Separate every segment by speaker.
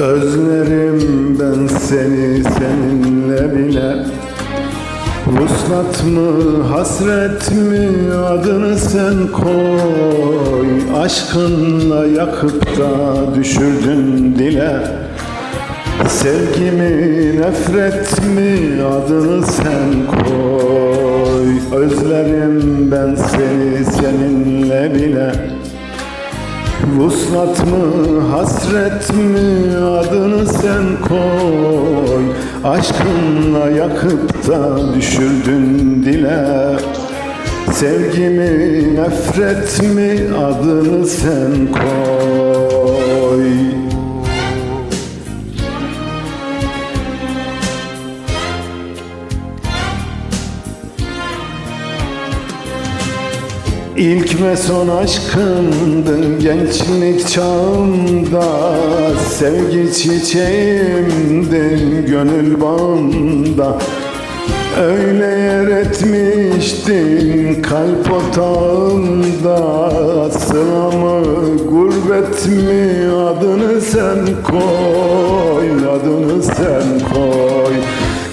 Speaker 1: Özlerim ben seni seninle bile. Vuslat mı hasret mi adını sen koy. Aşkınla yakıp da düşürdün dile. Sevgimi nefret mi adını sen koy. Özlerim ben seni Vuslat mı hasret mi? Adını sen koy. Aşkınla yakıp da düşürdün dile. Sevgimi nefret mi? Adını sen koy İlk ve son aşkımdın gençlik çağımda. Sevgi çiçeğimdin gönül bağımda. Öyle yer etmiştin kalp otağımda. Sıla mı gurbet mi? Adını sen koy Adını sen koy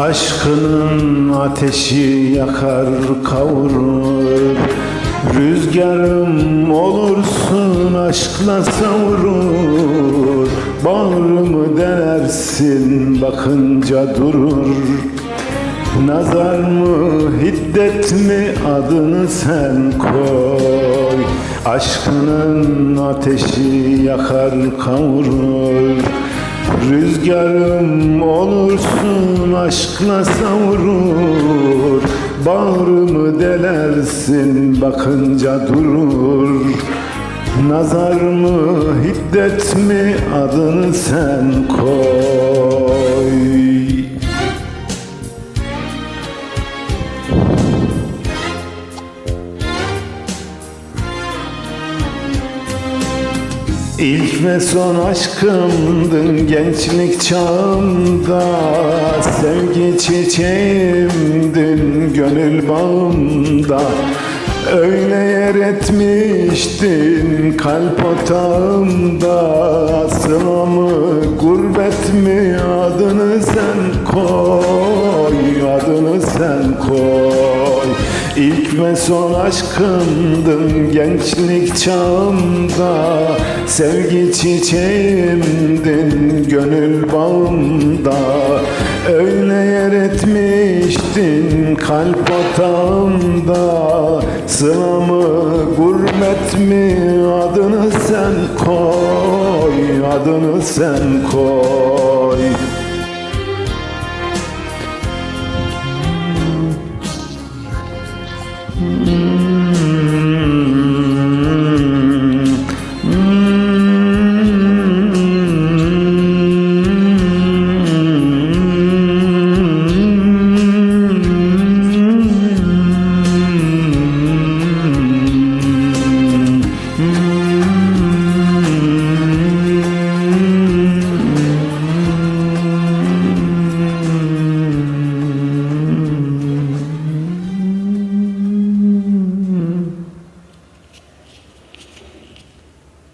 Speaker 1: Aşkının ateşi yakar kavurur. Rüzgarım olursun aşkla savurur. Bağrımı delersin bakınca durur. Nazar mı hiddet mi adını sen koy. Aşkının ateşi yakar kavurur Rüzgarım olursun aşkla savurur. Bağrımı delersin bakınca durur. Nazar mı hiddet mi adını sen koy İlk ve son aşkımdın gençlik çağımda. Sevgi çiçeğimdin gönül bağımda. Öyle yer etmiştin kalp otağımda. Sıla mı gurbet mi adını sen koy Adını sen koy İlk ve son aşkımdın gençlik çağımda. Sevgi çiçeğimdin gönül bağımda. Öyle yer etmiştin kalp otağımda. Sıla mı gurbet mi? Adını sen koy Adını sen koy